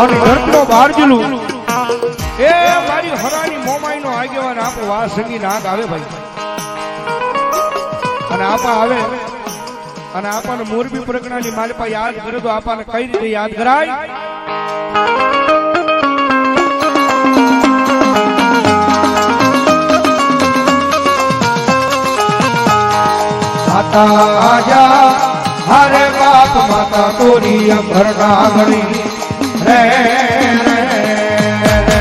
અને ધરતીનો બહારજલું એ મારી હરાની મોમાઈનો આગેવાન આપો વા સંગી નાગ આવે ભાઈ. અને આપા આવે. અને આપણને મોરબી પ્રગણાની માલપા યાદ કરે તો આપણને કઈ રીતે યાદ કરાય? માતા આજા હરે બાપ માતા તોરી અંભરણા ગણી રે રે રે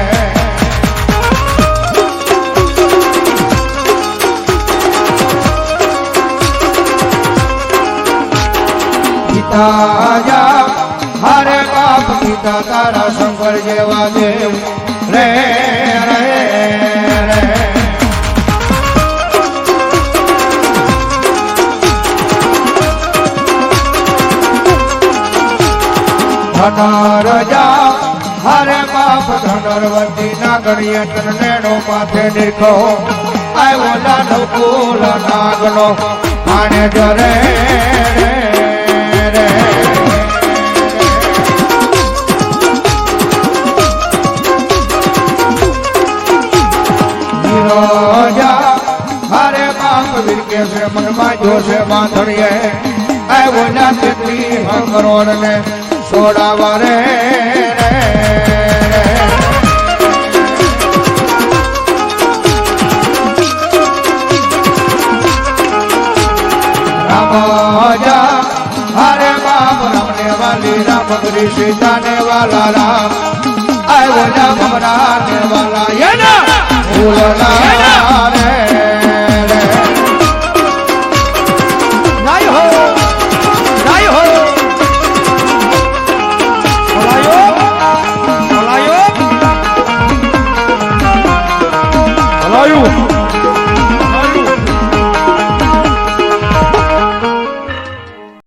પિતા જા હરે બાપ પિતા તારા શંકર જેવા દેવ. રે ધનર જા હરે બાપ ધનરવતી ના ગણીએ નેણો માથે નિર્ખો આવ્યો લાડો કુલ નાગનો, આને જરે રે હરે બાપ વિરકે મનમાં જોશે બાંધણીએ. આવ્યો ના તેટલી હંગરોળ ને સોડાવા રે રે રામાજા હરે બાપ રમને વાલી રામ કરી સીતા ને વાલા, રામ. આવ્યો રામ ભમરા વાલા યના ફૂલના હલાયો હલાયો હલાયું